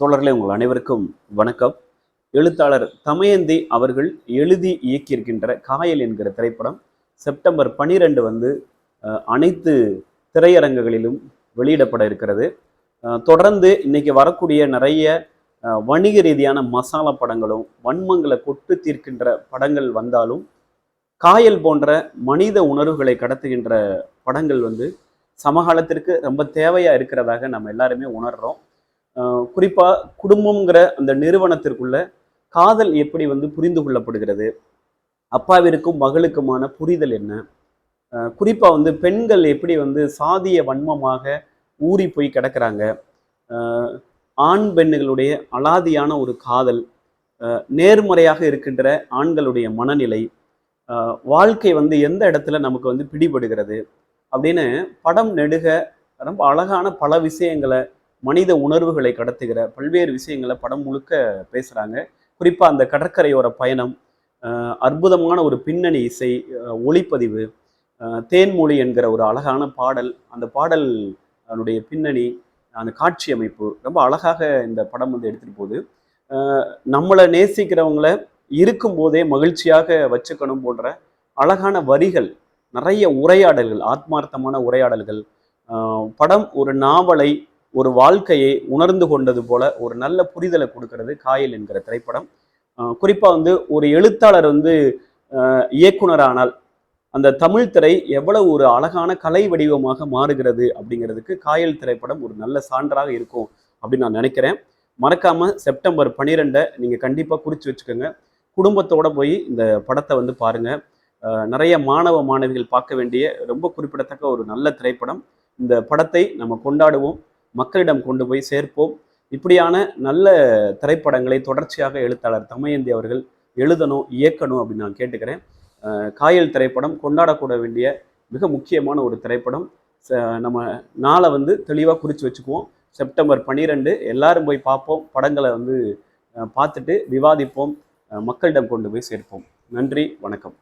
தோழர்களே உங்கள் அனைவருக்கும் வணக்கம். எழுத்தாளர் தமயந்தி அவர்கள் எழுதி இயக்கியிருக்கின்ற காயல் என்கிற திரைப்படம் செப்டம்பர் பனிரெண்டு வந்து அனைத்து திரையரங்குகளிலும் வெளியிடப்பட இருக்கிறது. தொடர்ந்து இன்னைக்கு வரக்கூடிய நிறைய வணிக ரீதியான மசாலா படங்களும் வன்மங்களை கொட்டு தீர்க்கின்ற படங்கள் வந்தாலும் காயல் போன்ற மனித உணர்வுகளை கடத்துகின்ற படங்கள் வந்து சமகாலத்திற்கு ரொம்ப தேவையாக இருக்கிறதாக நம்ம எல்லாருமே உணர்றோம். குறிப்பாக குடும்பங்கிற அந்த நிறுவனத்திற்குள்ள காதல் எப்படி வந்து புரிந்து கொள்ளப்படுகிறது? அப்பாவிற்கும் மகளுக்குமான புரிதல் என்ன? குறிப்பாக வந்து பெண்கள் எப்படி வந்து சாதிய வன்மமாக ஊறி போய் கிடக்கிறாங்க? ஆண் பெண்களுடைய அலாதியான ஒரு காதல் நேர்மறையாக இருக்கின்ற ஆண்களுடைய மனநிலை வாழ்க்கை வந்து எந்த இடத்துல நமக்கு வந்து பிடிபடுகிறது? அப்படின்னு படம் நெடுக ரொம்ப அழகான பல விஷயங்களை மனித உணர்வுகளை கடத்துகிற பல்வேறு விஷயங்களை படம் முழுக்க பேசுகிறாங்க குறிப்பாக அந்த கடற்கரையோர பயணம் அற்புதமான ஒரு பின்னணி இசை ஒளிப்பதிவு தேன்மொழி என்கிற ஒரு அழகான பாடல் அந்த பாடல் அதனுடைய பின்னணி அந்த காட்சி அமைப்பு ரொம்ப அழகாக இந்த படம் வந்து எடுத்துகிட்டு போகுது. நம்மளை நேசிக்கிறவங்கள இருக்கும்போதே மகிழ்ச்சியாக வச்சுக்கணும் போன்ற அழகான வரிகள் நிறைய உரையாடல்கள் ஆத்மார்த்தமான உரையாடல்கள். படம் ஒரு நாவலை ஒரு வாழ்க்கையை உணர்ந்து கொண்டது போல ஒரு நல்ல புரிதலை கொடுக்கறது காயல் என்கிற திரைப்படம். குறிப்பாக வந்து ஒரு எழுத்தாளர் வந்து இயக்குனரானால் அந்த தமிழ் திரை எவ்வளவு ஒரு அழகான கலை வடிவமாக மாறுகிறது அப்படிங்கிறதுக்கு காயல் திரைப்படம் ஒரு நல்ல சான்றாக இருக்கும் அப்படின்னு நான் நினைக்கிறேன். மறக்காம செப்டம்பர் பன்னிரெண்டை நீங்க கண்டிப்பா குறிச்சு வச்சுக்கோங்க. குடும்பத்தோட போய் இந்த படத்தை வந்து பாருங்க. நிறைய மாணவ மாணவிகள் பார்க்க வேண்டிய ரொம்ப குறிப்பிடத்தக்க ஒரு நல்ல திரைப்படம். இந்த படத்தை நம்ம கொண்டாடுவோம். மக்களிடம் கொண்டு போய் சேர்ப்போம். இப்படியான நல்ல திரைப்படங்களை தொடர்ச்சியாக எழுத்தாளர் தமயந்தி அவர்கள் எழுதணும் இயக்கணும் அப்படின்னு நான் கேட்டுக்கிறேன். காயல் திரைப்படம் கொண்டாடக்கூட வேண்டிய மிக முக்கியமான ஒரு திரைப்படம். ச- நம்ம நாளை வந்து தெளிவாக குறித்து வச்சுக்குவோம். செப்டம்பர் பன்னிரெண்டு எல்லாரும் போய் பார்ப்போம். படங்களை வந்து பார்த்துட்டு விவாதிப்போம். மக்களிடம் கொண்டு போய் சேர்ப்போம். நன்றி வணக்கம்.